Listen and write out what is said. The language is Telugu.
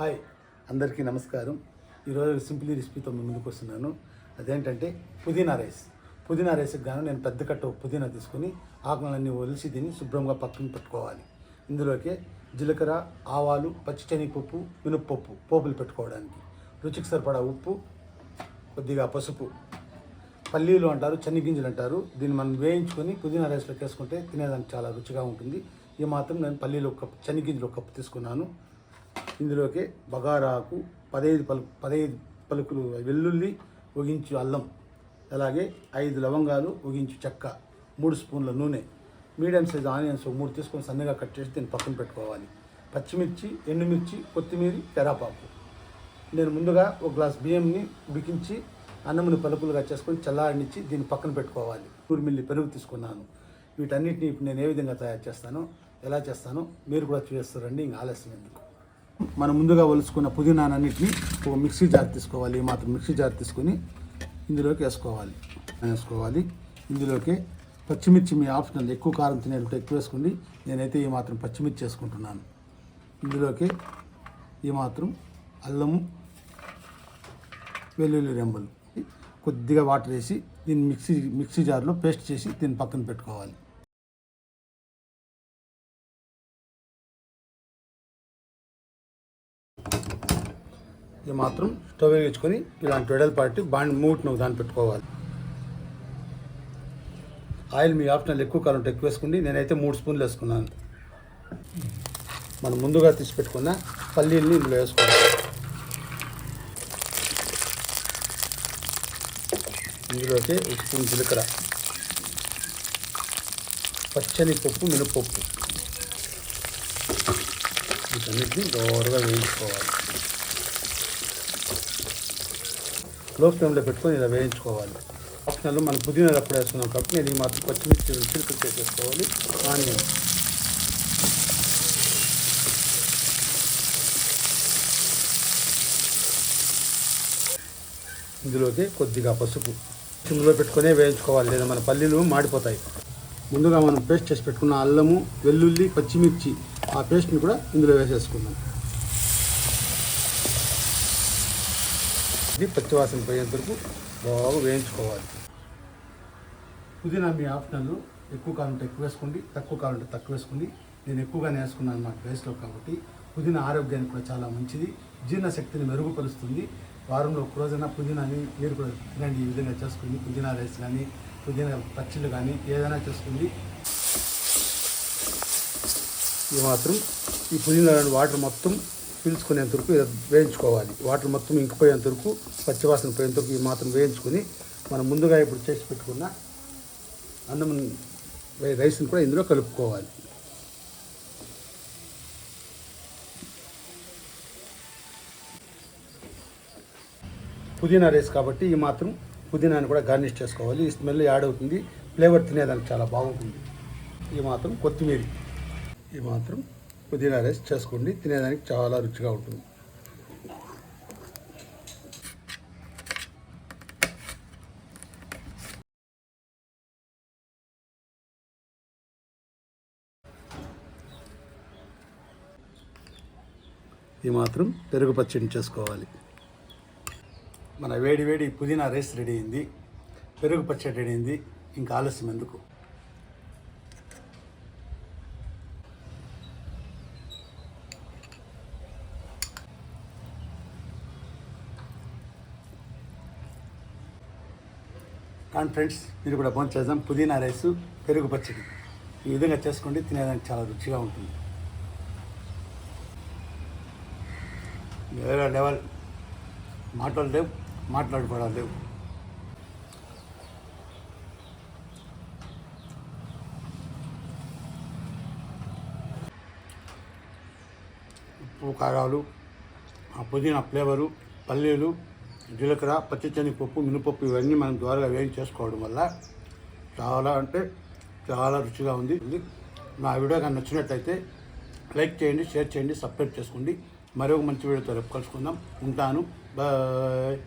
హాయ్ అందరికీ నమస్కారం. ఈరోజు సింపుల్ రెసిపీతో ముందుకు వస్తున్నాను. అదేంటంటే పుదీనా రైస్. పుదీనా రైస్కి గాను నేను పెద్ద కట్ట పుదీనా తీసుకొని ఆకులన్నీ ఒలిసి తిని శుభ్రంగా పక్కన పెట్టుకోవాలి. ఇందులోకి జీలకర్ర ఆవాలు పచ్చి శనగపప్పు మినప్పప్పు పోపులు పెట్టుకోవడానికి. రుచికి సరిపడా ఉప్పు కొద్దిగా పసుపు. పల్లీలు అంటారు చెనిగింజలు అంటారు. దీన్ని మనం వేయించుకొని పుదీనా రైస్లోకి వేసుకుంటే తినేదానికి చాలా రుచిగా ఉంటుంది. ఈ మాత్రం నేను పల్లీలు ఒక కప్పు చెనిగింజలు ఒక కప్పు తీసుకున్నాను. ఇందులోకి బగారాకు పదహైదు పలు పదహైదు పలుకులు వెల్లుల్లి ఒగించు అల్లం అలాగే ఐదు లవంగాలు ఒగించు చెక్క మూడు స్పూన్ల నూనె. మీడియం సైజ్ ఆనియన్స్ మూడు తీసుకొని సన్నగా కట్ చేసి దీన్ని పక్కన పెట్టుకోవాలి. పచ్చిమిర్చి ఎండుమిర్చి కొత్తిమీర తెరాపాకు నేను ముందుగా ఒక గ్లాస్ బియ్యంని ఉడికించి అన్నముని పలుకులుగా చేసుకొని చల్లారనిచ్చి దీన్ని పక్కన పెట్టుకోవాలి. నూరు మిల్లి పెరుగు తీసుకున్నాను. వీటన్నిటిని ఇప్పుడు నేను ఏ విధంగా తయారు చేస్తానో ఎలా చేస్తానో మీరు కూడా చూస్తారండి ఇంకా ఆలస్యం ఎందుకు? మనం ముందుగా ఒలుసుకున్న పుదీనానన్నిటిని ఒక మిక్సీ జార్ తీసుకోవాలి ఈ మాత్రం మిక్సీ జార్ తీసుకొని ఇందులోకి వేసుకోవాలి. వేసుకోవాలి. ఇందులోకి పచ్చిమిర్చి మీ ఆప్షనల్ ఎక్కువ కారం తినేటప్పుడు ఎక్కువ వేసుకోండి. నేనైతే ఈ మాత్రం పచ్చిమిర్చి వేసుకుంటున్నాను. ఇందులోకి ఈ మాత్రం అల్లము వెల్లుల్లి రెంబలు కొద్దిగా వాటర్ వేసి దీన్ని మిక్సీ మిక్సీ జార్లో పేస్ట్ చేసి దీన్ని పక్కన పెట్టుకోవాలి. ఇది మాత్రం స్టవ్ వేయించుకొని ఇలాంటి వెడల్పాటి బాండ్ మూట్ను దాన్ని పెట్టుకోవాలి. ఆయిల్ మీ ఆప్షనల్ ఎక్కువ కాలం ఎక్కువ వేసుకోండి. నేనైతే మూడు స్పూన్లు వేసుకున్నాను. మనం ముందుగా తీసి పెట్టుకున్న పల్లీల్ని ఇందులో వేసుకోవాలి. ఇందులోకి ఒక స్పూన్ జీలకర్ర పచ్చని పప్పు మినపప్పు వీటన్నిటిని దోరగా వేయించుకోవాలి. లో ఫ్లేమ్లో పెట్టుకొని ఇలా వేయించుకోవాలి. ఆప్షనల్ మనం పుదీనా అప్పుడు వేస్తున్నాం కాబట్టి నేను ఈ మాత్రం పచ్చిమిర్చి చిలుకలు చేసేసుకోవాలి. ఆనియన్. ఇందులోకి కొద్దిగా పసుపు. సిమ్లో పెట్టుకునే వేయించుకోవాలి లేదా మన పల్లీలు మాడిపోతాయి. ముందుగా మనం పేస్ట్ చేసి పెట్టుకున్న అల్లము వెల్లుల్లి పచ్చిమిర్చి ఆ పేస్ట్ని కూడా ఇందులో వేసేసుకుందాం. ఇది పచ్చివాసన పోయేంత వరకు బాగా వేయించుకోవాలి. పుదీనా మీ ఆప్షనల్ ఎక్కువ కావాలంటే ఎక్కువ వేసుకోండి తక్కువ కావాలంటే తక్కువ వేసుకోండి. నేను ఎక్కువగానే వేసుకున్నాను మా రైస్లో కాబట్టి. పుదీనా ఆరోగ్యానికి కూడా చాలా మంచిది. జీర్ణశక్తిని మెరుగుపరుస్తుంది. వారంలో ఒక రోజైనా పుదీనాని మీరు కూడా తినండి. ఈ విధంగా చేసుకుని పుదీనా రైస్ కానీ పుదీనా పచ్చిళ్ళు కానీ ఏదైనా చేసుకోండి. ఈ మాత్రం ఈ పుదీనా వాటర్ మొత్తం పీల్చుకునేంత వరకు వేయించుకోవాలి. వాటర్ మొత్తం ఇంకిపోయేంత వరకు పచ్చివాసన పోయేంత వరకు ఈ మాత్రం వేయించుకొని మనం ముందుగా ఇప్పుడు చేసి పెట్టుకున్న అన్నం రైస్ని కూడా ఇందులో కలుపుకోవాలి. పుదీనా రైస్ కాబట్టి ఈ మాత్రం పుదీనాని కూడా గార్నిష్ చేసుకోవాలి. ఈ స్మెల్ యాడ్ అవుతుంది. ఫ్లేవర్ తినేదానికి చాలా బాగుంటుంది. ఈ మాత్రం కొత్తిమీర. ఈ మాత్రం పుదీనా రైస్ చేసుకోండి తినేదానికి చాలా రుచిగా ఉంటుంది. ఈ మాత్రం పెరుగు పచ్చడి చేసుకోవాలి. మన వేడి వేడి పుదీనా రైస్ రెడీ అయింది. పెరుగు పచ్చడి రెడీ అయింది. ఇంకా ఆలస్యం ఎందుకు? కానీ ఫ్రెండ్స్ మీరు కూడా భోజనం చేద్దాం. పుదీనా రైస్ పెరుగు పచ్చడి. ఈ విధంగా చేసుకోండి తినేదానికి చాలా రుచిగా ఉంటుంది. వేరే లెవెల్ మాటలు లేవు మాట్లాడుకోవడం లేవు. ఉప్పు కారాలు ఆ పుదీనా ఫ్లేవరు పల్లీలు జీలకర్ర పచ్చిశనగపప్పు మినపప్పు ఇవన్నీ మనం ద్వారా వేడి చేసుకోవడం వల్ల చాలా అంటే చాలా రుచిగా ఉంది. ఇది నా వీడియో కానీ నచ్చినట్లయితే లైక్ చేయండి షేర్ చేయండి సబ్స్క్రైబ్ చేసుకోండి. మరొక మంచి వీడియోతో రేపు కలుసుకుందాం. ఉంటాను. బాయ్.